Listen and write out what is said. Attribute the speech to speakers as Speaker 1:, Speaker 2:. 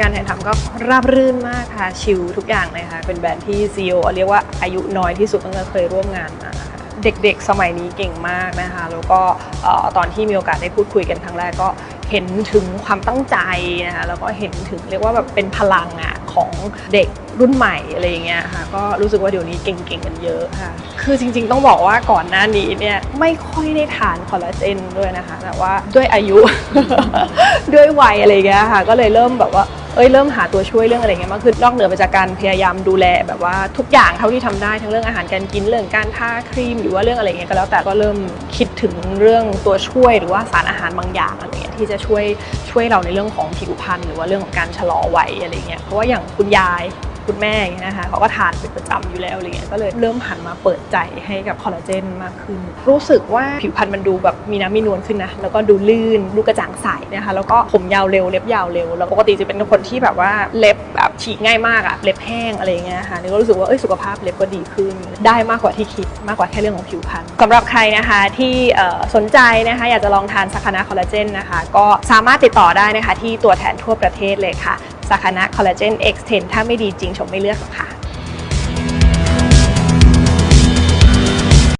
Speaker 1: การถ่าวก็ราบรื่นมากค่ะ ชิลทุกอย่างเลยค่ะ เป็นแบรนด์ที่ CEO เรียกว่าอายุน้อยที่สุดตั้งแต่เคยร่วมงานมาค่ะเด็กๆ สมัยนี้เก่งมากนะคะ แล้วก็ตอนที่มีโอกาสได้พูดคุยกันครั้งแรกก็เห็นถึงความตั้งใจนะคะแล้วก็เห็นถึงเรียกว่าแบบเป็นพลังอะของเด็กรุ่นใหม่อะไรอย่างเงี้ยค่ะก็รู้สึกว่าเดี๋ยวนี้เก่งๆกันเยอะค่ะ คือจริงๆต้องบอกว่าก่อนหน้านี้เนี่ยไม่ค่อยได้ทานคอลลาเจนด้วยนะคะแต่ว่าด้วยอายุ ด้วยวัยอะไรเงี้ยค่ะ ก็เลยเริ่มแบบว่า เอ้ยเริ่มหาตัวช่วยเรื่องอะไรเงี้ยมากขึ้นนอกเหนือไปจากการพยายามดูแลแบบว่าทุกอย่างเท่าที่ทำได้ทั้งเรื่องอาหารการกินเรื่องการทาครีม หรือว่าเรื่องอะไรเงี้ยก็แล้วแต่ก็เริ่มคิดถึงเรื่องตัวช่วยหรือว่าสารอาหารบางอย่างอะไรเงี้ยที่จะช่วยช่วยเราในเรื่องของผิวพรรณหรือว่าเรื่องของการชะลอวัยอะไรเงี้ยเพราะว่าอย่างคุณยาย คุณแม่อย่างเงี้ยนะคะเขาก็ทานเป็นประจำอยู่แล้วอะไรเงี้ยก็เลยเริ่มหันมาเปิดใจให้กับคอลลาเจนมากขึ้น รู้สึกว่าผิวพรรณมันดูแบบมีน้ำมีนวลขึ้นนะแล้วก็ดูลื่นดูกระจ่างใสนะคะแล้วก็ผมยาวเร็วเล็บยาวเร็ว แล้วปกติจะเป็นคนที่แบบว่าเล็บแบบฉีกง่ายมากอะเล็บแห้งอะไรเงี้ยค่ะนี่ก็รู้สึกว่าเอ้ยสุขภาพเล็บก็ดีขึ้น ได้มากกว่าที่คิดมากกว่าแค่เรื่องของผิวพรรณสำหรับใครนะคะที่สนใจนะคะอยากจะลองทานสักคานะคอลลาเจนนะคะก็สามารถติดต่อได้นะคะที่ตัวแทนทั่วประเทศเลยค่ะ สาขานะคอลลาเจน X10 ถ้าไม่ดีจริงชมไม่เลือกหรอกค่ะ